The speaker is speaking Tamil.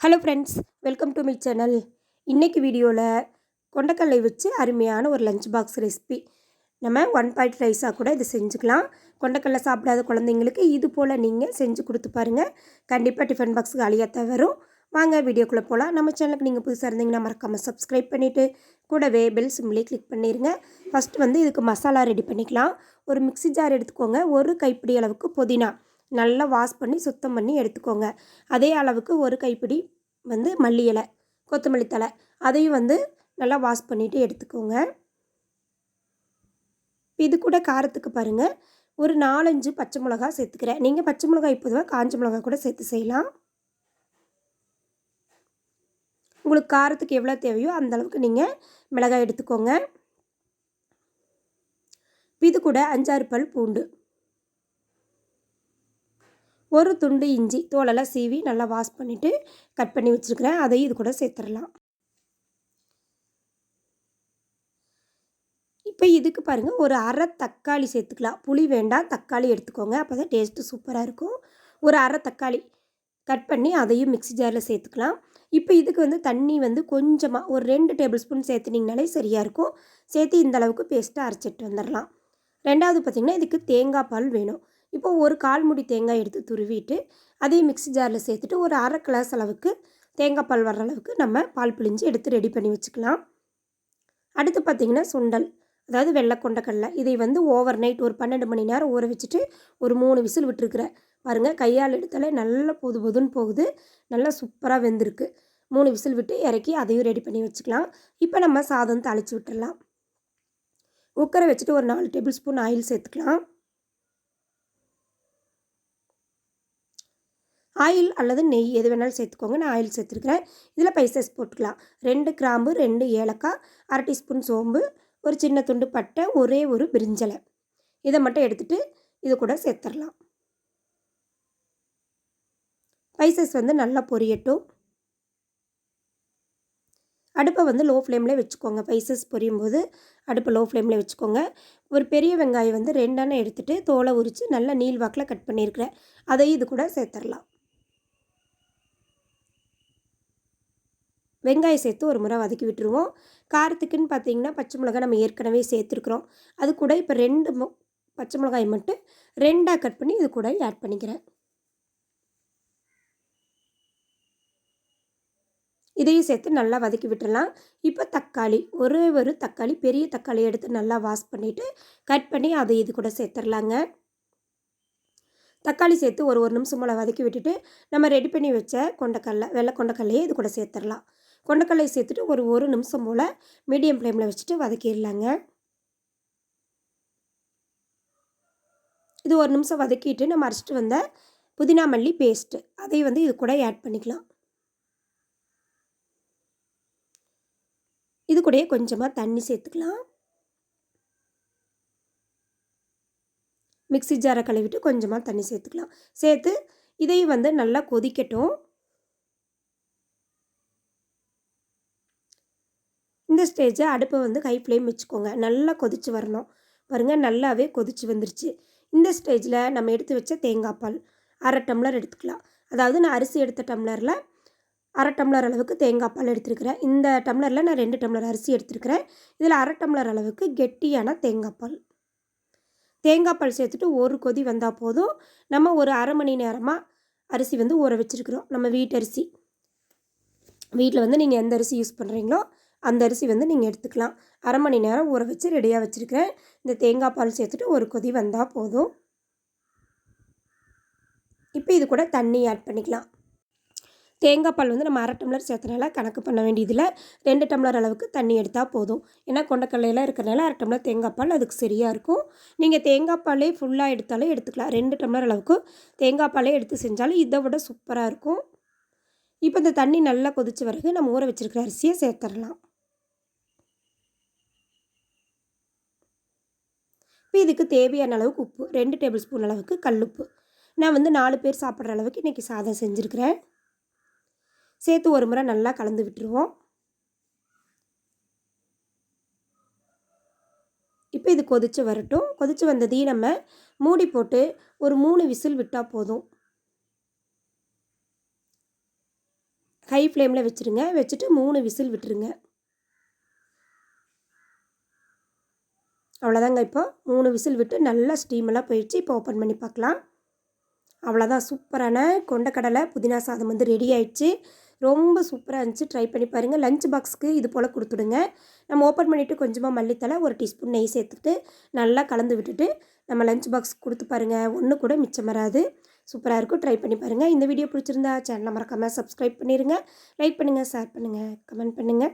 Hello friends welcome to my channel இன்றைக்கி வீடியோவில் கொண்டக்கடலை வச்சு அருமையான ஒரு லஞ்ச் பாக்ஸ் ரெசிபி நம்ம ஒன் பாயிண்ட் ரைஸாக கூட இது செஞ்சுக்கலாம். கொண்டக்கடலை சாப்பிடாத குழந்தைங்களுக்கு இது போல் நீங்கள் செஞ்சு கொடுத்து பாருங்கள் கண்டிப்பாக டிஃபன் பாக்ஸுக்கு அழியாத்தான் வரும். வாங்க வீடியோக்குள்ளே போகலாம் நம்ம சேனலுக்கு நீங்கள் புதுசாக இருந்தீங்கன்னா மறக்காமல் சப்ஸ்கிரைப் பண்ணிவிட்டு கூடவே பெல் சிம்லேயே கிளிக் பண்ணிடுங்க ஃபஸ்ட்டு வந்து இதுக்கு மசாலா ரெடி பண்ணிக்கலாம். ஒரு மிக்ஸி ஜார் எடுத்துக்கோங்க. ஒரு கைப்பிடி அளவுக்கு புதினா. நல்லா வாஷ் பண்ணி சுத்தம் பண்ணி எடுத்துக்கோங்க. அதே அளவுக்கு ஒரு கைப்பிடி வந்து மல்லி இலை கொத்தமல்லி தழை அதையும் வந்து நல்லா வாஷ் பண்ணிவிட்டு எடுத்துக்கோங்க. இது கூட காரத்துக்கு பாருங்கள் ஒரு நாலஞ்சு பச்சை மிளகா சேர்த்துக்கிறேன். நீங்கள் பச்சை மிளகாய் பொதுவாக காஞ்ச மிளகா கூட சேர்த்து செய்யலாம். உங்களுக்கு காரத்துக்கு எவ்வளோ தேவையோ அந்த அளவுக்கு நீங்கள் மிளகாய் எடுத்துக்கோங்க. இது கூட அஞ்சாறு பல் பூண்டு. ஒரு துண்டு இஞ்சி தோலெல்லாம் சீவி நல்லா வாஷ் பண்ணிவிட்டு கட் பண்ணி வச்சுருக்கிறேன். அதையும் இது கூட சேர்த்துடலாம். இப்போ இதுக்கு பாருங்கள் ஒரு அரை தக்காளி சேர்த்துக்கலாம். புளி வேண்டாம் தக்காளி எடுத்துக்கோங்க. அப்போ தான் டேஸ்ட்டு சூப்பராக இருக்கும். ஒரு அரை தக்காளி கட் பண்ணி அதையும் மிக்ஸி ஜாரில் சேர்த்துக்கலாம். இப்போ இதுக்கு வந்து தண்ணி வந்து கொஞ்சமாக ஒரு ரெண்டு டேபிள் ஸ்பூன் சேர்த்துனிங்கனாலே சரியாக இருக்கும். சேர்த்து இந்த அளவுக்கு பேஸ்ட்டாக அரைச்சிட்டு வந்துடலாம். ரெண்டாவது பார்த்திங்கன்னா இதுக்கு தேங்காய் பால் வேணும். இப்போ ஒரு கால் முடி தேங்காய் எடுத்து துருவிட்டு அதையும் மிக்ஸி ஜாரில் சேர்த்துட்டு ஒரு அரை கிளாஸ் அளவுக்கு தேங்காய் பால் வர்ற அளவுக்கு நம்ம பால் பிழிஞ்சு எடுத்து ரெடி பண்ணி வச்சுக்கலாம். அடுத்து பார்த்திங்கன்னா சுண்டல் அதாவது வெள்ளை கொண்டக்கடலை. இதை வந்து ஓவர் நைட் ஒரு பன்னெண்டு மணி நேரம் ஊற வச்சுட்டு ஒரு மூணு விசில் விட்டுருக்குறேன் பாருங்கள் கையால் எடுத்தாலே நல்லா பொது பொதுன்னு போகுது. நல்லா சூப்பராக வெந்திருக்கு. மூணு விசில் விட்டு இறக்கி அதையும் ரெடி பண்ணி வச்சுக்கலாம். இப்போ நம்ம சாதம் தாளித்து விட்டுடலாம். குக்கரை வச்சுட்டு ஒரு நாலு டேபிள் ஸ்பூன் ஆயில் சேர்த்துக்கலாம். ஆயில் அல்லது நெய் எது வேணாலும் சேர்த்துக்கோங்க. நான் ஆயில் சேர்த்துருக்குறேன். இதில் பைசஸ் போட்டுக்கலாம். ரெண்டு கிராம்பு ரெண்டு ஏலக்காய் அரை டீஸ்பூன் சோம்பு ஒரு சின்ன துண்டு பட்டை ஒரே ஒரு பிரிஞ்சலை. இதை மட்டும் எடுத்துகிட்டு இது கூட சேர்த்துடலாம். பைசஸ் வந்து நல்லா பொரியட்டும். அடுப்பை வந்து லோ ஃப்ளேமில் வச்சுக்கோங்க. பைசஸ் பொரியும் போது அடுப்பை லோ ஃப்ளேமில் வச்சுக்கோங்க. ஒரு பெரிய வெங்காயம் வந்து ரெண்டான எடுத்துகிட்டு தோலை உரித்து நல்லா நீள் வாக்கில் கட் பண்ணியிருக்கிறேன். அதையும் இது கூட சேர்த்துடலாம். வெங்காயம் சேர்த்து ஒரு முறை வதக்கி விட்டுருவோம். காரத்துக்குன்னு பார்த்தீங்கன்னா பச்சை மிளகாய் நம்ம ஏற்கனவே சேர்த்துருக்குறோம். அது கூட இப்போ ரெண்டு பச்சை மிளகாய் மட்டும் ரெண்டாக கட் பண்ணி இது கூட ஆட் பண்ணிக்கிறேன். இதையும் சேர்த்து நல்லா வதக்கி விட்டுடலாம் இப்போ தக்காளி ஒரே ஒரு தக்காளி பெரிய தக்காளி எடுத்து நல்லா வாஷ் பண்ணிவிட்டு கட் பண்ணி அதை இது கூட சேர்த்துடலாங்க தக்காளி சேர்த்து ஒரு ஒரு நிமிஷம் போல் வதக்கி விட்டுட்டு நம்ம ரெடி பண்ணி வச்ச கொண்டக்கடலை வெள்ளை கொண்டக்கடலையே இது கூட சேர்த்துடலாம் கொண்டக்கடலை சேர்த்துட்டு ஒரு ஒரு நிமிஷம் போல் மீடியம் ஃப்ளேமில் வச்சுட்டு வதக்கிடலாங்க. இது ஒரு நிமிஷம் வதக்கிட்டு நம்ம அரைச்சிட்டு வந்த புதினா மல்லி பேஸ்ட்டு அதை வந்து இது கூட ஆட் பண்ணிக்கலாம். இது கூடயே கொஞ்சமாக தண்ணி சேர்த்துக்கலாம். மிக்சி ஜாரை கழுவிட்டு கொஞ்சமாக தண்ணி சேர்த்துக்கலாம். சேர்த்து இதையும் வந்து நல்லா கொதிக்கட்டும். இந்த ஸ்டேஜை அடுப்பை வந்து ஹை ஃப்ளேம் வச்சுக்கோங்க. நல்லா கொதித்து வரணும். பாருங்கள் நல்லாவே கொதித்து வந்துருச்சு. இந்த ஸ்டேஜில் நம்ம எடுத்து வச்ச தேங்காய் பால் அரை டம்ளர் எடுத்துக்கலாம். அதாவது நான் அரிசி எடுத்த டம்ளரில் அரை டம்ளர் அளவுக்கு தேங்காய் பால் எடுத்துருக்கிறேன். இந்த டம்ளரில் நான் ரெண்டு டம்ளர் அரிசி எடுத்துருக்கிறேன். இதில் அரை டம்ளர் அளவுக்கு கெட்டியான தேங்காய் பால். தேங்காய் பால் சேர்த்துட்டு ஒரு கொதி வந்தால் போதும். நம்ம ஒரு அரை மணி நேரமாக அரிசி வந்து ஊற வச்சுருக்குறோம். நம்ம வீட்டரிசி வீட்டில் வந்து நீங்கள் எந்த அரிசி யூஸ் பண்ணுறீங்களோ அந்த அரிசி வந்து நீங்கள் எடுத்துக்கலாம். அரை மணி நேரம் ஊற வச்சு ரெடியாக வச்சுருக்கிறேன். இந்த தேங்காய் பால் சேர்த்துட்டு ஒரு கொதி வந்தால் போதும். இப்போ இது கூட தண்ணி ஆட் பண்ணிக்கலாம். தேங்காய் பால் வந்து நம்ம அரை டம்ளர் சேர்த்தனால கணக்கு பண்ண வேண்டியதில் ரெண்டு டம்ளர் அளவுக்கு தண்ணி எடுத்தால் போதும். ஏன்னா கொண்டக்கல்லையில் இருக்கிறனால அரை டம்ளர் தேங்காய் பால் அதுக்கு சரியாக இருக்கும். நீங்கள் தேங்காய் பாலே ஃபுல்லாக எடுத்தாலே எடுத்துக்கலாம். ரெண்டு டம்ளர் அளவுக்கு தேங்காய் பாலே எடுத்து செஞ்சாலும் இதை விட சூப்பராக இருக்கும். இப்போ இந்த தண்ணி நல்லா கொதித்த பிறகு நம்ம ஊற வச்சுருக்கிற அரிசியை சேர்த்துடலாம். இப்போ இதுக்கு தேவையான அளவுக்கு உப்பு ரெண்டு டேபிள் ஸ்பூன் அளவுக்கு கல்லுப்பு நான் வந்து நாலு பேர் சாப்பிட்ற அளவுக்கு இன்றைக்கி சாதம் செஞ்சுருக்கிறேன். சேர்த்து ஒரு முறை நல்லா கலந்து விட்டுருவோம். இப்போ இது கொதித்து வரட்டும். கொதித்து வந்ததையும் நம்ம மூடி போட்டு ஒரு மூணு விசில் விட்டால் போதும். ஹை ஃப்ளேமில் வச்சுருங்க. வச்சுட்டு மூணு விசில் விட்டுருங்க. அவ்வளோதாங்க இப்போ. மூணு விசில் விட்டு நல்லா ஸ்டீமெல்லாம் போயிடுச்சு. இப்போ ஓப்பன் பண்ணி பார்க்கலாம். அவ்வளோதான் சூப்பரான கொண்டக்கடலை புதினா சாதம் வந்து ரெடி ஆயிடுச்சு. ரொம்ப சூப்பராக இருந்துச்சு. ட்ரை பண்ணி பாருங்கள் லஞ்ச் பாக்ஸுக்கு இது போல் கொடுத்துடுங்க. நம்ம ஓப்பன் பண்ணிவிட்டு கொஞ்சமாக மல்லித்தலை ஒரு டீஸ்பூன் நெய் சேர்த்துட்டு நல்லா கலந்து விட்டுட்டு நம்ம லஞ்ச் பாக்ஸ் கொடுத்து பாருங்கள் ஒன்று கூட மிச்சம் வராது. சூப்பராக இருக்கும். ட்ரை பண்ணி பாருங்கள் இந்த வீடியோ பிடிச்சிருந்தா சேனலை மறக்காமல் சப்ஸ்கிரைப் பண்ணிடுங்க லைக் பண்ணுங்கள் ஷேர் பண்ணுங்கள் கமெண்ட் பண்ணுங்கள்